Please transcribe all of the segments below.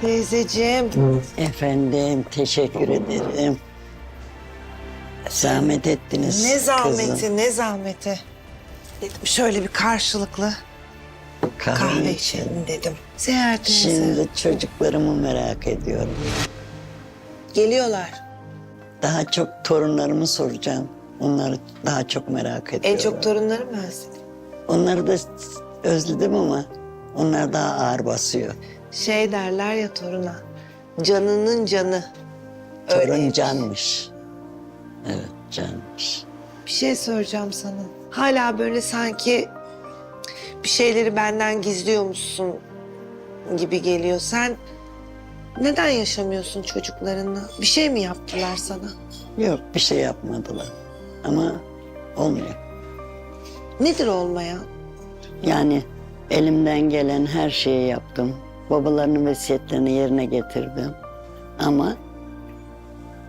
Teyzeciğim. Efendim teşekkür ederim. Zahmet ettiniz Ne zahmeti, kızım. ne zahmeti. Dedim şöyle bir karşılıklı Kahve, kahve içelim. dedim. Teyze. Şimdi çocuklarımı merak ediyorum. Geliyorlar. Daha çok torunlarımı soracağım. Onları daha çok merak ediyorum. En çok torunları mı özledin? Onları da özledim ama onlar daha ağır basıyor. Şey derler ya toruna. Canının canı. Torun Öyle. canmış. Evet canmış. Bir şey soracağım sana. Hala böyle sanki bir şeyleri benden gizliyormuşsun gibi geliyor. Sen neden yaşamıyorsun çocuklarınla? Bir şey mi yaptılar sana? Yok bir şey yapmadılar. Ama olmuyor. Nedir olmayan? Yani elimden gelen her şeyi yaptım. Babalarının vesiyetlerini yerine getirdim. Ama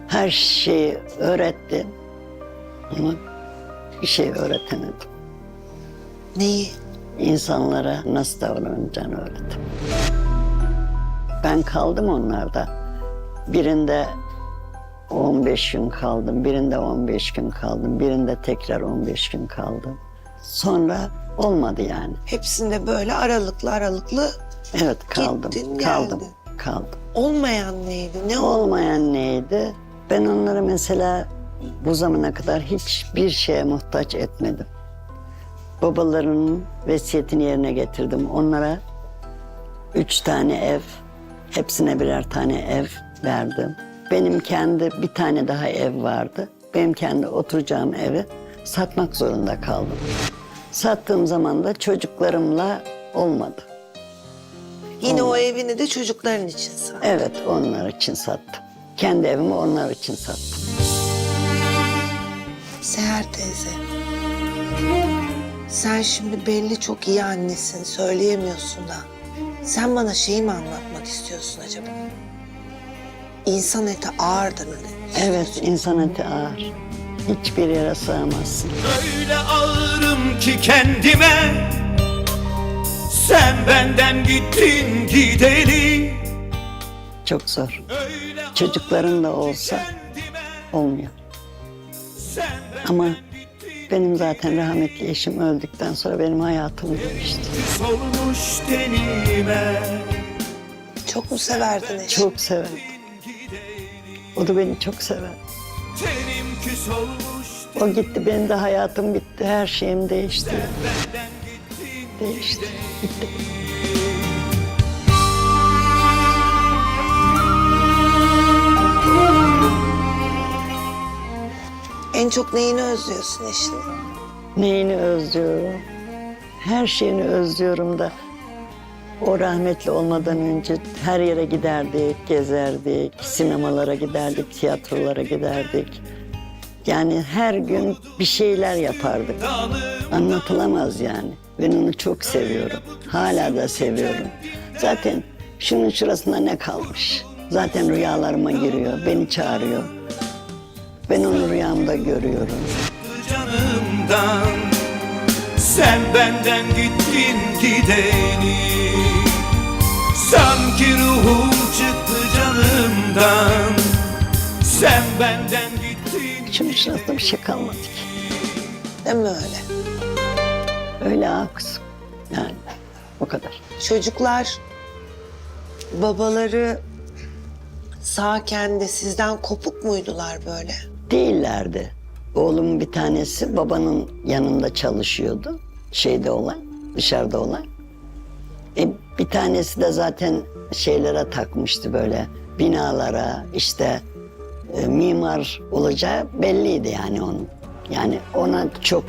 her şeyi öğrettim. Ama bir şey öğretemedim. Neyi? İnsanlara nasıl davranacağını öğrettim. Ben kaldım onlarda. Birinde 15 gün kaldım, birinde 15 gün kaldım, birinde tekrar 15 gün kaldım. Sonra olmadı yani. Hepsinde böyle aralıklı aralıklı Evet kaldım, Gittin, kaldım, geldin. kaldım. olmayan neydi? Ne oldu? Olmayan neydi? Ben onları mesela bu zamana kadar hiçbir şeye muhtaç etmedim. Babalarının vesiyetini yerine getirdim. Onlara üç tane ev, hepsine birer tane ev verdim. Benim kendi bir tane daha ev vardı. Benim kendi oturacağım evi satmak zorunda kaldım. Sattığım zaman da çocuklarımla olmadı. Yine o evini de çocukların için sat. Evet, onlar için sattım. Kendi evimi onlar için sattım. Seher teyze. Sen şimdi belli çok iyi annesin. Söyleyemiyorsun da. Sen bana şeyi mi anlatmak istiyorsun acaba? İnsan eti ağırdır mı? Evet, insan eti ağır. Hiçbir yere sığamazsın. Öyle ağırım ki kendime Sen benden gittin gideli Çok zor. Çocukların da olsa olmuyor. Ama benim zaten rahmetli eşim öldükten sonra benim hayatım değişti. küs olmuş tenime Çok mu severdin eşini? Çok sever. O da beni çok sever. Tenim küs olmuş O gitti, benim de hayatım bitti. Her şeyim değişti. benden Bitti. En çok neyini özlüyorsun eşinin? Neyini özlüyorum? Her şeyini özlüyorum da o rahmetli olmadan önce her yere giderdik, gezerdik, sinemalara giderdik, tiyatrolara giderdik. Yani her gün bir şeyler yapardık. Anlatılamaz yani. Ben onu çok seviyorum. Hala da seviyorum. Zaten şunun şurasında ne kalmış? Zaten rüyalarıma giriyor, beni çağırıyor. Ben onu rüyamda görüyorum. canımdan Sen benden gittin gideni Sanki ruhum çıktı canımdan Sen benden gittin Şunun şurasında bir şey kalmadı ki. Değil mi öyle? Öyle ağa kızım. Yani o kadar. Çocuklar babaları sağken de sizden kopuk muydular böyle? Değillerdi. Oğlum bir tanesi babanın yanında çalışıyordu. Şeyde olan, dışarıda olan. E, bir tanesi de zaten şeylere takmıştı böyle binalara işte e, mimar olacağı belliydi yani onun. Yani ona çok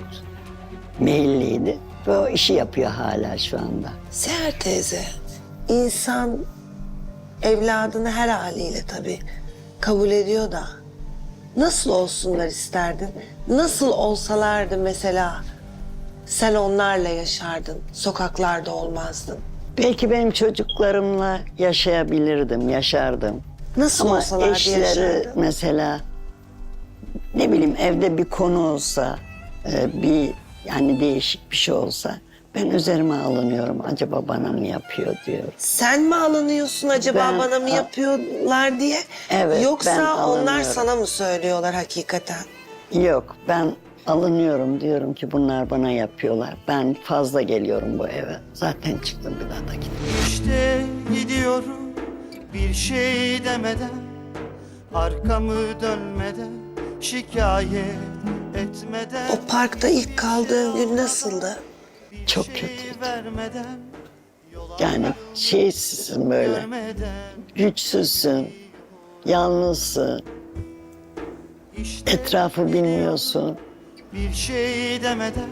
meyilliydi ve o işi yapıyor hala şu anda. Seher teyze, insan evladını her haliyle tabii kabul ediyor da nasıl olsunlar isterdin? Nasıl olsalardı mesela sen onlarla yaşardın, sokaklarda olmazdın. Belki benim çocuklarımla yaşayabilirdim, yaşardım. Nasıl Ama olsalardı eşleri yaşardın? mesela ne bileyim evde bir konu olsa, e, bir yani değişik bir şey olsa Ben üzerime alınıyorum. Acaba bana mı yapıyor diyorum. Sen mi alınıyorsun acaba Ben- bana mı yapıyorlar diye? Evet, Yoksa ben onlar alınıyorum. sana mı söylüyorlar hakikaten? Yok ben alınıyorum diyorum ki bunlar bana yapıyorlar. Ben fazla geliyorum bu eve. Zaten çıktım bir daha da gittim. İşte gidiyorum bir şey demeden Arkamı dönmeden şikayet O parkta ilk kaldığın gün nasıldı? Çok kötüydü. Yani şeysizsin böyle. Güçsüzsün. Yalnızsın. Etrafı bilmiyorsun. bir şey demeden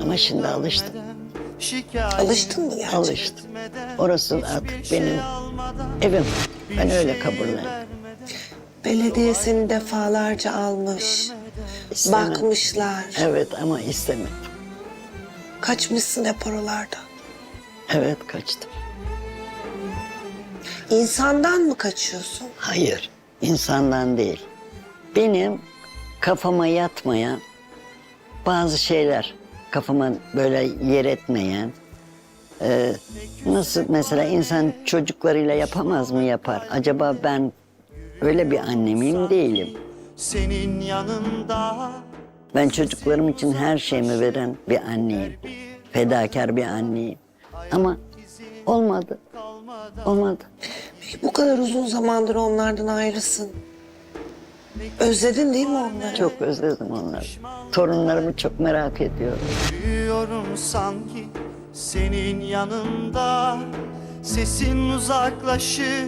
Ama şimdi alıştım. Alıştın mı gerçekten? Alıştım. Orası artık şey benim evim. Ben öyle şey kabullendim. vermeden, Belediye seni defalarca almış. İstemem. Bakmışlar. Evet ama istemedim. Kaçmışsın hep oralardan. Evet kaçtım. İnsandan mı kaçıyorsun? Hayır, insandan değil. Benim kafama yatmayan bazı şeyler, kafama böyle yer etmeyen, e, nasıl mesela insan çocuklarıyla yapamaz mı yapar? Acaba ben öyle bir anne miyim değilim. Senin yanında Ben çocuklarım için her şeyimi veren bir anneyim. Fedakar bir anneyim. Ama olmadı. Olmadı. Bu kadar uzun zamandır onlardan ayrısın. Özledin değil mi onları? Çok özledim onları. Torunlarımı çok merak ediyorum. Yürüyorum sanki senin yanında Sesin uzaklaşır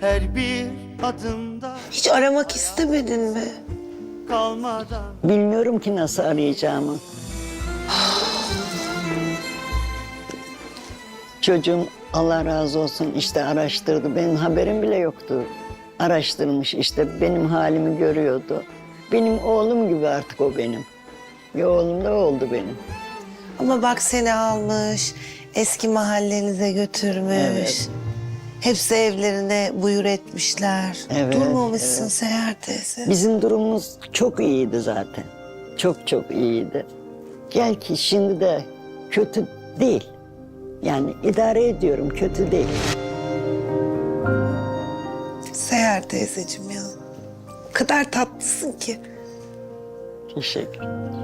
her bir adımda Hiç aramak istemedin mi? Kalmadan Bilmiyorum ki nasıl arayacağımı. Çocuğum Allah razı olsun işte araştırdı. Benim haberim bile yoktu. Araştırmış işte benim halimi görüyordu. Benim oğlum gibi artık o benim. Bir oğlum da oldu benim. Ama bak seni almış, eski mahallenize götürmüş. Evet. Hepsi evlerine buyur etmişler. Evet, Durmamışsın Seher teyze. Bizim durumumuz çok iyiydi zaten. Çok çok iyiydi. Gel ki şimdi de kötü değil. Yani idare ediyorum kötü değil. Seher teyzeciğim ya. O kadar tatlısın ki. Teşekkür ederim.